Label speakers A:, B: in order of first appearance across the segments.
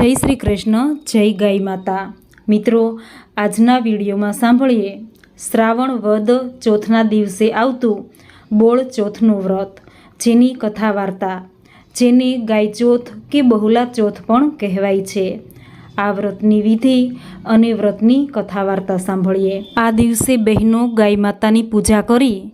A: જય શ્રી કૃષ્ણ, જય ગાય માતા. મિત્રો, આજના વિડીયોમાં સાંભળીએ, શ્રાવણ વદ ચોથના દિવસે આવતું બોળ ચોથનું વ્રત, જેની કથા વાર્તા, જેને ગાય ચોથ કે બહુલા ચોથ પણ કહેવાય છે. આ વ્રતની વિધિ અને વ્રતની કથા વાર્તા સાંભળીએ. આ દિવસે બહેનો ગાય માતાની પૂજા કરી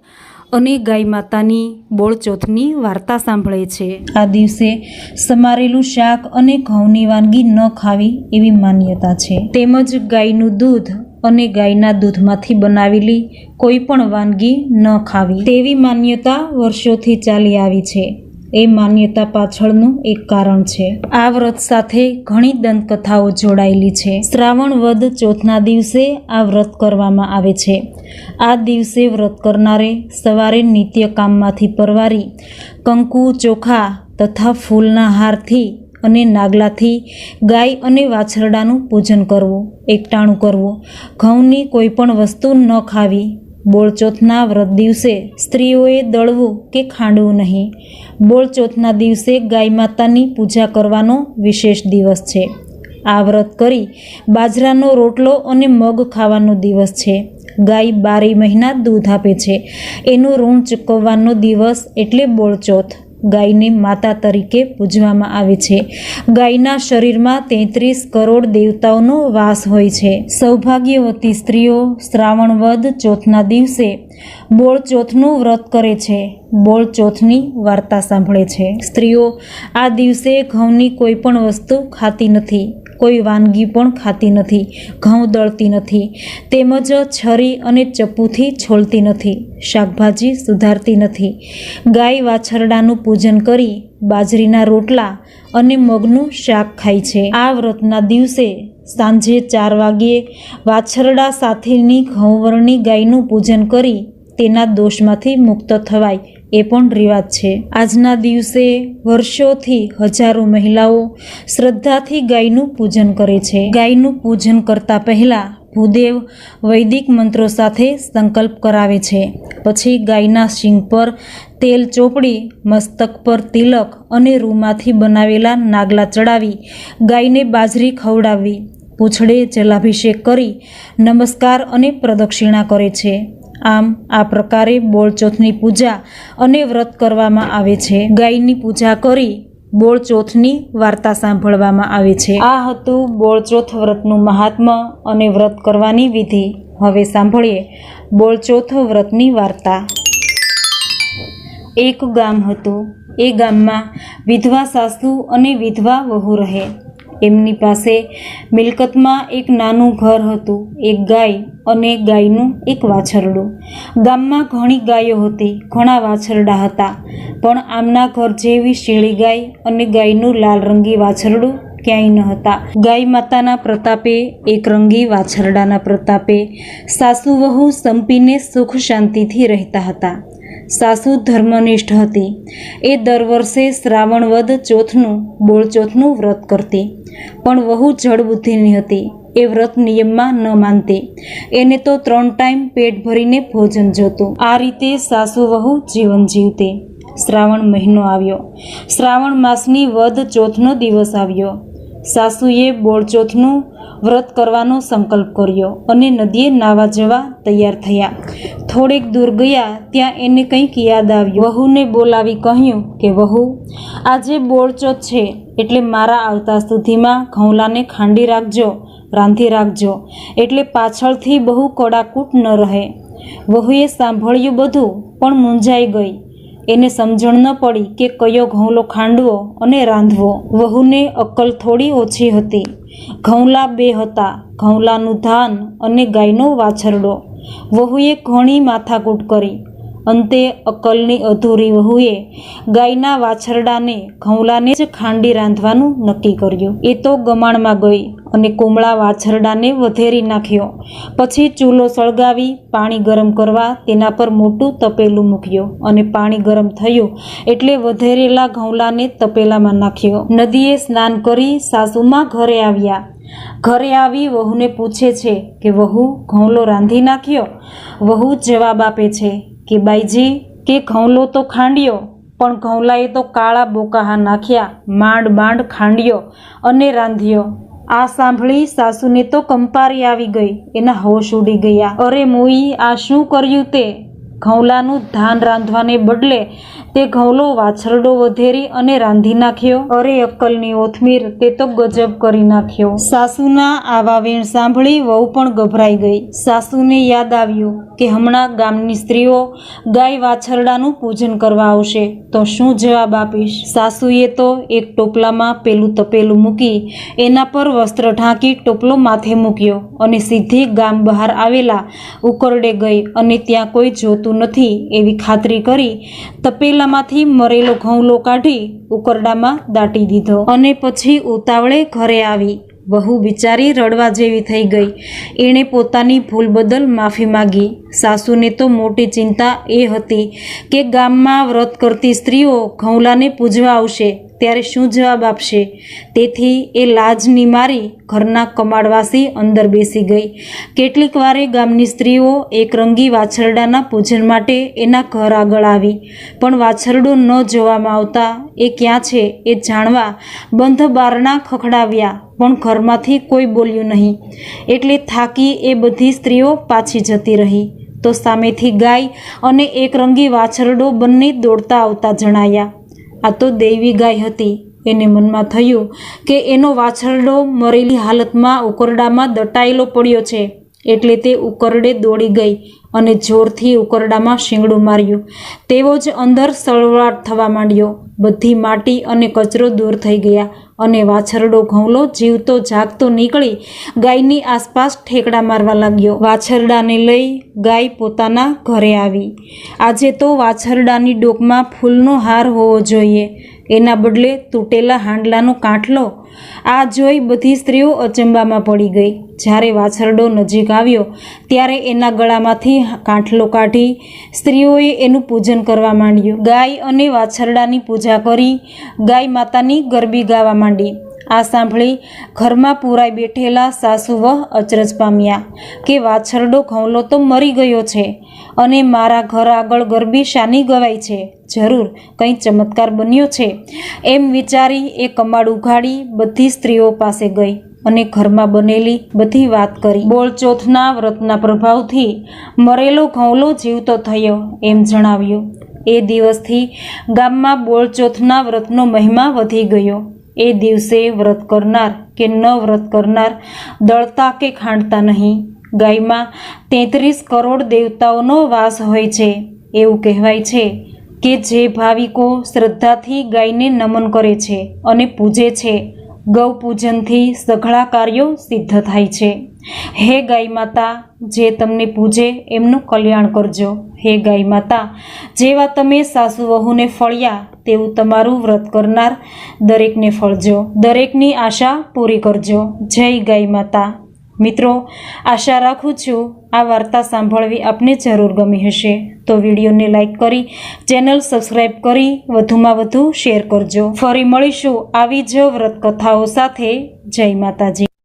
A: અને ગાય માતાની બોળચોથની વાર્તા સાંભળે છે. આ દિવસે સમારેલું શાક અને ઘઉંની વાનગી ન ખાવી એવી માન્યતા છે. તેમજ ગાયનું દૂધ અને ગાયના દૂધમાંથી બનાવેલી કોઈ પણ વાનગી ન ખાવી તેવી માન્યતા વર્ષોથી ચાલી આવી છે. એ માન્યતા પાછળનું એક કારણ છે. આ વ્રત સાથે ઘણી દંતકથાઓ જોડાયેલી છે. શ્રાવણ વદ ચોથના દિવસે આ વ્રત કરવામાં આવે છે. આ દિવસે વ્રત કરનારે સવારે નિત્ય કામમાંથી પરવારી, કંકુ, ચોખા તથા ફૂલના હારથી અને નાગલાથી ગાય અને વાછરડાનું પૂજન કરવું, એકટાણું કરવું, ઘઉંની કોઈ પણ વસ્તુ ન ખાવી બોળચોથના વ્રત દિવસે સ્ત્રીઓએ દળવું કે ખાંડવું નહીં. બોળચોથના દિવસે ગાય માતાની પૂજા કરવાનો વિશેષ દિવસ છે. આ વ્રત કરી બાજરાનો રોટલો અને મગ ખાવાનો દિવસ છે. ગાય બારે મહિના દૂધ આપે છે. એનું ઋણ ચૂકવવાનો દિવસ એટલે બોળચોથ. ગાયને માતા તરીકે પૂજવામાં આવે છે. ગાયના શરીરમાં તેત્રીસ કરોડ દેવતાઓનો વાસ હોય છે. સૌભાગ્યવતી સ્ત્રીઓ શ્રાવણ વદ ચોથના દિવસે બોળ ચોથનું વ્રત કરે છે. બોળ ચોથની વાર્તા સાંભળે છે. સ્ત્રીઓ આ દિવસે ઘઉંની કોઈ પણ વસ્તુ ખાતી નથી. કોઈ વાનગી પણ ખાતી નથી, ઘઉં દળતી નથી, તેમજ છરી અને ચપ્પુથી છોલતી નથી, શાકભાજી સુધારતી નથી. ગાય વાછરડાનું પૂજન કરી બાજરીના રોટલા અને મગનું શાક ખાય છે. આ વ્રતના દિવસે સાંજે ચાર વાગ્યે વાછરડા સાથેની ઘઉંવરણી ગાયનું પૂજન કરી તેના દોષમાંથી મુક્ત થવાય. એ પણ રિવાજ છે. આજના દિવસે વર્ષોથી હજારો મહિલાઓ શ્રદ્ધાથી ગાયનું પૂજન કરે છે. ગાયનું પૂજન કરતા પહેલાં ભૂદેવ વૈદિક મંત્રો સાથે સંકલ્પ કરાવે છે. પછી ગાયના શીંગ પર તેલ ચોપડી, મસ્તક પર તિલક અને રૂમાંથી બનાવેલા નાગલા ચડાવી, ગાયને બાજરી ખવડાવવી, પૂંછડે જલાભિષેક કરી, નમસ્કાર અને પ્રદક્ષિણા કરે છે. આમ આ પ્રકારે બોળચોથની પૂજા અને વ્રત કરવામાં આવે છે. ગાયની પૂજા કરી બોળચોથની વાર્તા સાંભળવામાં આવે છે. આ હતું બોળચોથ વ્રતનું મહાત્મ્ય અને વ્રત કરવાની વિધિ. હવે સાંભળીએ બોળચોથ વ્રતની વાર્તા. એક ગામ હતું. એ ગામમાં વિધવા સાસુ અને વિધવા વહુ રહે. એમની પાસે મિલકતમાં એક નાનું ઘર હતું, એક ગાય અને ગાયનું એક વાછરડું. ગામમાં ઘણી ગાયો હતી, ઘણા વાછરડા હતા, પણ આમના ઘર જેવી શેળી ગાય અને ગાયનું લાલ રંગી વાછરડું ક્યાંય ન હતા. ગાય માતાના પ્રતાપે એક રંગી વાછરડાના પ્રતાપે સાસુ વહુ સંપીને સુખ શાંતિથી રહેતા હતા. સાસુ ધર્મનિષ્ઠ હતી. એ દર વર્ષે શ્રાવણ વદ ચોથનું બોળચોથનું વ્રત કરતી. પણ વહુ જળબુદ્ધિની હતી. એ વ્રત નિયમમાં ન માનતી. એને તો ત્રણ ટાઈમ પેટ ભરીને ભોજન જોતું. આ રીતે સાસુ વહુ જીવન જીવતી. શ્રાવણ મહિનો આવ્યો. શ્રાવણ માસની વદ ચોથનો દિવસ આવ્યો. સાસુએ બોળચોથનું વ્રત કરવાનો સંકલ્પ કર્યો અને નદીએ નાવા જવા તૈયાર થયા. થોડેક દૂર ગયા ત્યાં એને કંઈક યાદ આવ્યું. વહુને બોલાવી કહ્યું કે, વહુ, આજે બોળચોથ છે, એટલે મારા આવતા સુધીમાં ઘઉંલાને ખાંડી રાખજો, રાંધી રાખજો, એટલે પાછળથી બહુ કડાકૂટ ન રહે. વહુએ સાંભળ્યું બધું, પણ મૂંઝાઈ ગઈ. એને સમજણ ન પડી કે કયો ઘઉંલો ખાંડવો અને રાંધવો. વહુને અક્કલ થોડી ઓછી હતી. ઘઉંલા બે હતા. ઘઉંલાનું ધાન અને ગાયનો વાછરડો. વહુએ ઘણી માથાકૂટ કરી. અંતે અકલની અધૂરી વહુએ ગાયના વાછરડાને, ઘઉંલાને જ ખાંડી રાંધવાનું નક્કી કર્યું. એ તો ગમાણમાં ગઈ અને કુમળા વાછરડાને વધેરી નાખ્યો. પછી ચૂલો સળગાવી પાણી ગરમ કરવા તેના પર મોટું તપેલું મૂક્યું અને પાણી ગરમ થયું એટલે વધેરેલા ઘઉંલાને તપેલામાં નાખ્યો. નદીએ સ્નાન કરી સાસુમાં ઘરે આવ્યા. ઘરે આવી વહુને પૂછે છે કે, વહુ, ઘઉંલો રાંધી નાખ્યો? વહુ જવાબ આપે છે કે બાઈજી, કે ઘઉંલો તો ખાંડ્યો, પણ ઘઉંલાએ તો કાળા બોકાહા નાખ્યા, માંડ માંડ ખાંડ્યો અને રાંધ્યો. આ સાંભળી સાસુને તો કંપારી આવી ગઈ, એના હોશ ઉડી ગયા. અરે મોઈ, આ શું કર્યું તે? ઘઉંલાનું ધાન રાંધવાને બદલે તે ઘઉંલો વાછરડો વધેરી અને રાંધી નાખ્યો. અરે અક્કલની ઓથમીર તે તો ગજબ કરી નાખ્યો. સાસુના આવા વેણ સાંભળી વહુ પણ ગભરાઈ ગઈ. સાસુને યાદ આવ્યું કે હમણાં ગામની સ્ત્રીઓ ગાય વાછરડાનું પૂજન કરવા આવશે. તો શું જવાબ આપીશ? સાસુએ તો એક ટોપલામાં પેલું તપેલું મૂકી એના પર વસ્ત્ર ઢાંકી ટોપલો માથે મૂક્યો અને સીધી ગામ બહાર આવેલા ઉકરડે ગઈ અને ત્યાં કોઈ જોતું નથી એવી ખાતરી કરી તપેલામાંથી મરેલો ઘઉંલો કાઢી ઉકરડામાં દાટી દીધો. અને પછી ઉતાવળે ઘરે આવી. વહુ બિચારી રડવા જેવી થઈ ગઈ. એણે પોતાની ભૂલ બદલ માફી માગી. સાસુને તો મોટી ચિંતા એ હતી કે ગામમાં વ્રત કરતી સ્ત્રીઓ ઘઉંલાને પૂજવા આવશે. ત્યારે શું જવાબ આપશે? તેથી એ લાજની મારી ઘરના કમાડવાસી અંદર બેસી ગઈ. કેટલીક વારે ગામની સ્ત્રીઓ એકરંગી વાછરડાના પૂજન માટે એના ઘર આગળ આવી. પણ વાછરડો ન જોવામાં આવતા એ ક્યાં છે એ જાણવા બંધ બારણા ખખડાવ્યા, પણ ઘરમાંથી કોઈ બોલ્યું નહીં. એટલે થાકી એ બધી સ્ત્રીઓ પાછી જતી રહી. તો સામેથી ગાય અને એકરંગી વાછરડો બંને દોડતા આવતા જણાયા. આ તો દૈવી ગાય હતી. એને મનમાં થયું કે એનો વાછરડો મરેલી હાલતમાં ઉકરડામાં દટાયેલો પડ્યો છે. એટલે તે ઉકરડે દોડી ગઈ અને જોરથી ઉકરડામાં શીંગડું માર્યું. તેવો જ અંદર સળવાટ થવા માંડ્યો. બધી માટી અને કચરો દૂર થઈ ગયા. અને વાછરડો ઘઉંલો જીવતો જાગતો નીકળી ગાયની આસપાસ ઠેકડા મારવા લાગ્યો. વાછરડાને લઈ ગાય પોતાના ઘરે આવી. આજે તો વાછરડાની ડોકમાં ફૂલનો હાર હોવો જોઈએ. એના બદલે તૂટેલા હાંડલાનો કાંઠલો. આ જોઈ બધી સ્ત્રીઓ અચંબામાં પડી ગઈ. જ્યારે વાછરડો નજીક આવ્યો, ત્યારે એના ગળામાંથી કાંઠલો કાઢી સ્ત્રીઓએ એનું પૂજન કરવા માંડ્યું. ગાય અને વાછરડાની પૂજા કરી ગાય માતાની ગરબી ગાવા માંડી. આ સાંભળી ઘરમાં પૂરાઈ બેઠેલા સાસુ વહ અચરજ પામ્યા કે વાછરડો ઘઉંલો તો મરી ગયો છે અને મારા ઘર આગળ ગરબી શાની ગવાય છે. જરૂર, કંઈ ચમત્કાર બન્યો છે? એમ વિચારી એ કમાડ ઉઘાડી બધી સ્ત્રીઓ પાસે ગઈ અને ઘરમાં બનેલી બધી વાત કરી. બોળચોથના વ્રતના પ્રભાવથી મરેલો ઘઉંલો જીવતો થયો એમ જણાવ્યું. એ દિવસથી ગામમાં બોળચોથના વ્રતનો મહિમા વધી ગયો. એ દિવસે વ્રત કરનાર કે ન વ્રત કરનાર દળતા કે ખાંડતા નહીં. ગાયમાં તેત્રીસ કરોડ દેવતાઓનો વાસ હોય છે. એવું કહેવાય છે કે જે ભાવિકો શ્રદ્ધાથી ગાયને નમન કરે છે અને પૂજે છે. ગૌ પૂજનથી સઘળા કાર્યો સિદ્ધ થાય છે. હે ગાય માતા, જે તમને પૂજે એમનું કલ્યાણ કરજો. હે ગાય માતા, જેવા તમે સાસુ વહુને ફળ્યા તેવું તમારું વ્રત કરનાર દરેકને ફળજો. દરેકની આશા પૂરી કરજો. જય ગાય માતા. મિત્રો, આશા રાખું છું આ વાર્તા સાંભળવી આપને જરૂર ગમી હશે. તો વિડીયોને લાઇક કરી, ચેનલ સબસ્ક્રાઈબ કરી, વધુમાં વધુ શેર કરજો. ફરી મળીશું આવી જ વ્રત કથાઓ સાથે. જય માતાજી.